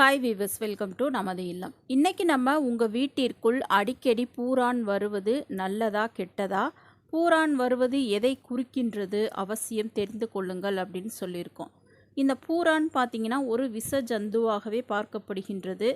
Hi viewers welcome to நமது இல்லம். இன்றைக்கி நம்ம உங்கள் வீட்டிற்குள் அடிக்கடி பூரான் வருவது நல்லதா கெட்டதா? பூரான் வருவது எதை குறிக்கின்றது அவசியம் தெரிந்து கொள்ளுங்கள் அப்படின்னு சொல்லியிருக்கோம். இந்த பூரான் பார்த்திங்கன்னா ஒரு விஷ ஜந்துவாகவே பார்க்கப்படுகின்றது.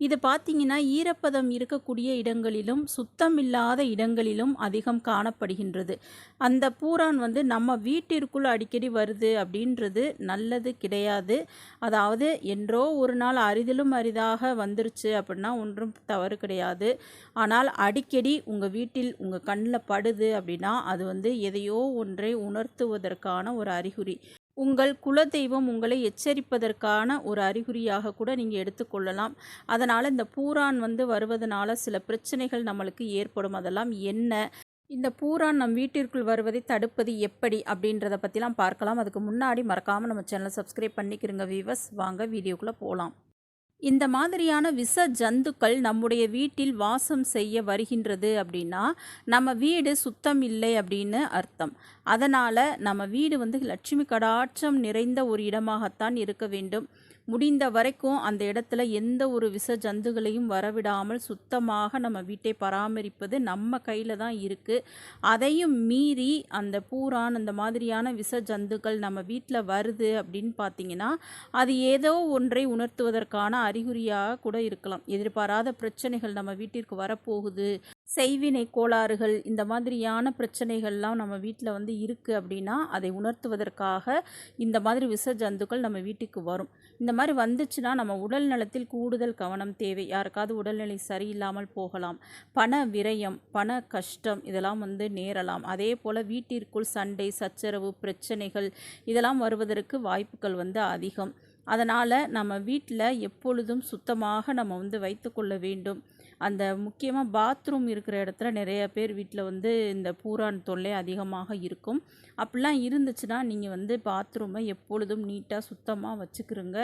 இது பார்த்தீங்கன்னா ஈரப்பதம் இருக்கக்கூடிய இடங்களிலும் சுத்தம் இல்லாத இடங்களிலும் அதிகம் காணப்படுகின்றது. அந்த பூரான் வந்து நம்ம வீட்டிற்குள் அடிக்கடி வருது அப்படின்றது நல்லது கிடையாது. அதாவது என்றோ ஒரு நாள் அரிதிலும் அரிதாக வந்துருச்சு அப்படின்னா ஒன்றும் தவறு கிடையாது. ஆனால் அடிக்கடி உங்கள் வீட்டில் உங்கள் கண்ணில் படுது அப்படின்னா அது வந்து எதையோ ஒன்றை உணர்த்துவதற்கான ஒரு அறிகுறி. உங்கள் குலதெய்வம் உங்களை எச்சரிப்பதற்கான ஒரு அறிகுறியாக கூட நீங்கள் எடுத்துக்கொள்ளலாம் அதனால் இந்த பூரான் வந்து வருவதனால சில பிரச்சனைகள் நம்மளுக்கு ஏற்படும். அதெல்லாம் என்ன? இந்த பூரான் நம் வீட்டிற்குள் வருவதை தடுப்பது எப்படி? அப்படின்றத பற்றிலாம் பார்க்கலாம். அதுக்கு முன்னாடி மறக்காமல் நம்ம சேனலை சப்ஸ்கிரைப் பண்ணிக்கிறோங்க வீவர்ஸ் வாங்க வீடியோக்குள்ளே போகலாம் இந்த மாதிரியான விஷ ஜந்துக்கள் நம்முடைய வீட்டில் வாசம் செய்ய வருகின்றது அப்படின்னா நம்ம வீடு சுத்தம் இல்லை அப்படின்னு அர்த்தம். அதனால் நம்ம வீடு வந்து லட்சுமி கடாட்சம் நிறைந்த ஒரு இடமாகத்தான் இருக்க வேண்டும். முடிந்த வரைக்கும் அந்த இடத்துல எந்த ஒரு விஷ ஜந்துகளையும் வரவிடாமல் சுத்தமாக நம்ம வீட்டை பராமரிப்பது நம்ம கையில் தான் இருக்குது அதையும் மீறி அந்த பூரான் அந்த மாதிரியான விஷ ஜந்துக்கள் நம்ம வீட்டில் வருது அப்படின்னு பார்த்தீங்கன்னா அது ஏதோ ஒன்றை உணர்த்துவதற்கான அறிகுறியாக கூட இருக்கலாம். எதிர்பாராத பிரச்சனைகள் நம்ம வீட்டிற்கு வரப்போகுது. செய்வினை கோளாறுகள் இந்த மாதிரியான பிரச்சனைகள்லாம் நம்ம வீட்டில் வந்து இருக்குது அப்படின்னா அதை உணர்த்துவதற்காக இந்த மாதிரி விஷ ஜந்துக்கள் நம்ம வீட்டுக்கு வரும். இந்த மாதிரி வந்துச்சுன்னா நம்ம உடல் நலத்தில் கூடுதல் கவனம் தேவை. யாருக்காவது உடல்நிலை சரியில்லாமல் போகலாம். பண விரயம் பண கஷ்டம் இதெல்லாம் வந்து நேரலாம். அதே போல் வீட்டிற்குள் சண்டை சச்சரவு பிரச்சனைகள் இதெல்லாம் வருவதற்கு வாய்ப்புகள் வந்து அதிகம். அதனால் நம்ம வீட்டில் எப்பொழுதும் சுத்தமாக நம்ம வந்து வைத்துக்கொள்ள வேண்டும். அந்த முக்கியமாக பாத்ரூம் இருக்கிற இடத்துல நிறைய பேர் வீட்டில் வந்து இந்த பூரான் தொல்லை அதிகமாக இருக்கும். அப்படிலாம் இருந்துச்சுன்னா நீங்கள் வந்து பாத்ரூமை எப்பொழுதும் நீட்டாக சுத்தமாக வச்சுக்கிருங்க.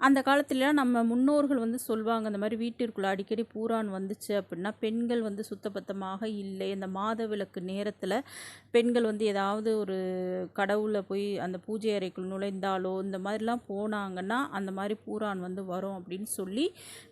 அந்த காலத்துலலாம் நம்ம முன்னோர்கள் வந்து சொல்லுவாங்க அந்த மாதிரி வீட்டிற்குள்ளே அடிக்கடி பூரான் வந்துச்சு அப்படின்னா பெண்கள் வந்து சுத்தபத்தமாக இல்லை. இந்த மாத விளக்கு நேரத்தில் பெண்கள் வந்து ஏதாவது ஒரு கடவுளை போய் அந்த பூஜை அறைக்குள் நுழைந்தாலோ இந்த மாதிரிலாம் போனாங்கன்னா அந்த மாதிரி பூரான் வந்து வரும் அப்படின்னு சொல்லி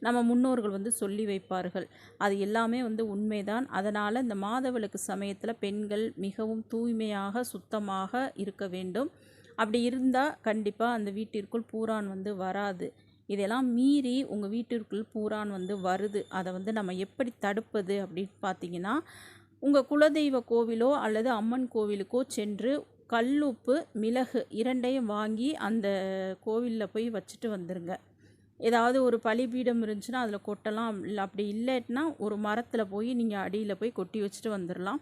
நம்ம முன்னோர்கள் வந்து சொல்லி வைப்பார்கள். அது எல்லாமே வந்து உண்மைதான். அதனால் இந்த மாத விளக்கு சமயத்தில் பெண்கள் மிகவும் தூய்மையாக சுத்தமாக இருக்க வேண்டும். அப்படி இருந்தால் கண்டிப்பாக அந்த வீட்டிற்குள் பூரான் வந்து வராது. இதெல்லாம் மீறி உங்கள் வீட்டிற்குள் பூரான் வந்து வருது. அதை வந்து நம்ம எப்படி தடுப்பது அப்படின்னு பார்த்தீங்கன்னா உங்கள் குலதெய்வ கோவிலோ அல்லது அம்மன் கோவிலுக்கோ சென்று கல்லுப்பு மிளகு இரண்டையும் வாங்கி அந்த கோவிலில் போய் வச்சுட்டு வந்துடுங்க ஏதாவது ஒரு பலிபீடம் இருந்துச்சுன்னா அதில் கொட்டலாம். இல்லை அப்படி இல்லைன்னா ஒரு மரத்தில் போய் நீங்கள் அடியில் போய் கொட்டி வச்சுட்டு வந்துடலாம்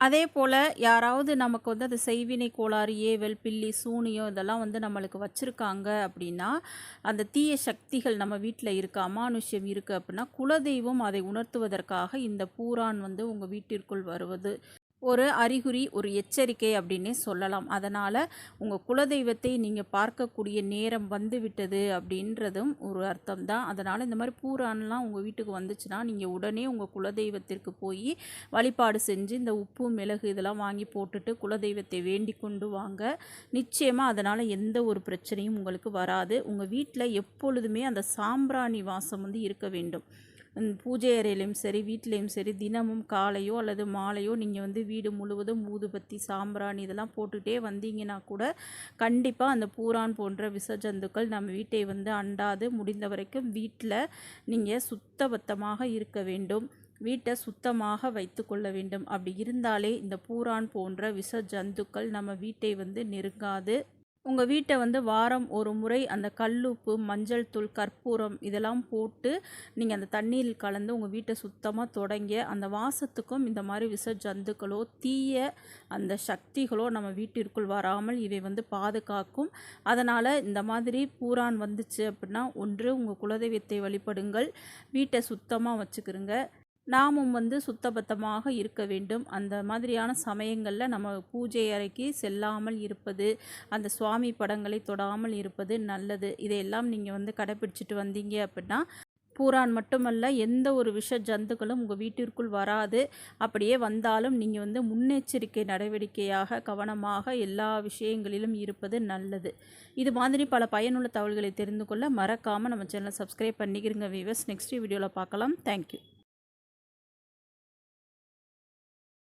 அதே போல் யாராவது நமக்கு வந்து அது செய்வினை கோளாறு ஏவல் பில்லி சூனியம் இதெல்லாம் வந்து நம்மளுக்கு வச்சுருக்காங்க அப்படின்னா அந்த தீய சக்திகள் நம்ம வீட்டில் இருக்குது அமானுஷ்யம் இருக்குது அப்படின்னா குலதெய்வம் அதை உணர்த்துவதற்காக இந்த பூரான் வந்து உங்கள் வீட்டிற்குள் வருவது. ஒரு அறிகுறி ஒரு எச்சரிக்கை அப்படின்னே சொல்லலாம். அதனால் உங்கள் குலதெய்வத்தை நீங்கள் பார்க்கக்கூடிய நேரம் வந்து விட்டது அப்படின்றதும் ஒரு அர்த்தம் தான். அதனால் இந்த மாதிரி பூரான்லாம் உங்கள் வீட்டுக்கு வந்துச்சுன்னா நீங்கள் உடனே உங்கள் குலதெய்வத்திற்கு போய் வழிபாடு செஞ்சு இந்த உப்பு மிளகு இதெல்லாம் வாங்கி போட்டுட்டு குலதெய்வத்தை வேண்டி கொண்டு வாங்க. நிச்சயமாக அதனால் எந்த ஒரு பிரச்சனையும் உங்களுக்கு வராது. உங்கள் வீட்டில் எப்பொழுதுமே அந்த சாம்பிராணி வாசம் வந்து இருக்க வேண்டும். பூஜை அறையிலையும் சரி வீட்லேயும் சரி தினமும் காலையோ அல்லது மாலையோ நீங்கள் வந்து வீடு முழுவதும் ஊதுபத்தி சாம்பிராணி இதெல்லாம் போட்டுகிட்டே வந்தீங்கன்னா கூட கண்டிப்பாக அந்த பூரான் போன்ற விசஜந்துக்கள் நம்ம வீட்டை வந்து அண்டாது. முடிந்த வரைக்கும் வீட்டில் நீங்கள் சுத்தபத்தமாக இருக்க வேண்டும். வீட்டை சுத்தமாக வைத்து கொள்ள வேண்டும். அப்படி இருந்தாலே இந்த பூரான் போன்ற விஷ ஜந்துக்கள் நம்ம வீட்டை வந்து நெருங்காது. உங்கள் வீட்டை வந்து வாரம் ஒரு முறை அந்த கல்லுப்பு மஞ்சள் தூள் கற்பூரம் இதெல்லாம் போட்டு நீங்கள் அந்த தண்ணீரில் கலந்து உங்கள் வீட்டை சுத்தமாக தொடங்கி அந்த வாசத்துக்கும் இந்த மாதிரி விஷ ஜந்துக்களோ தீய அந்த சக்திகளோ நம்ம வீட்டிற்குள் வராமல் இவை வந்து பாதுகாக்கும். அதனால் இந்த மாதிரி பூரான் வந்துச்சு அப்படின்னா ஒன்று உங்கள் குலதெய்வத்தை வழிபடுங்கள். வீட்டை சுத்தமாக வச்சுக்கிறோங்க நாமும் வந்து சுத்தபத்தமாக இருக்க வேண்டும். அந்த மாதிரியான சமயங்களில் நம்ம பூஜை அறைக்கு செல்லாமல் இருப்பது அந்த சுவாமி படங்களை தொடாமல் இருப்பது நல்லது. இதையெல்லாம் நீங்கள் வந்து கடைப்பிடிச்சிட்டு வந்தீங்க அப்படின்னா பூரான் மட்டுமல்ல எந்த ஒரு விஷ ஜந்துக்களும் உங்கள் வீட்டிற்குள் வராது. அப்படியே வந்தாலும் நீங்கள் வந்து முன்னெச்சரிக்கை நடவடிக்கையாக கவனமாக எல்லா விஷயங்களிலும் இருப்பது நல்லது. இது மாதிரி பல பயனுள்ள தகவல்களை தெரிந்து கொள்ள மறக்காமல் நம்ம சேனலை சப்ஸ்கிரைப் பண்ணிக்கிறங்க வீவர்ஸ் நெக்ஸ்ட் வீடியோவில் பார்க்கலாம். தேங்க்யூ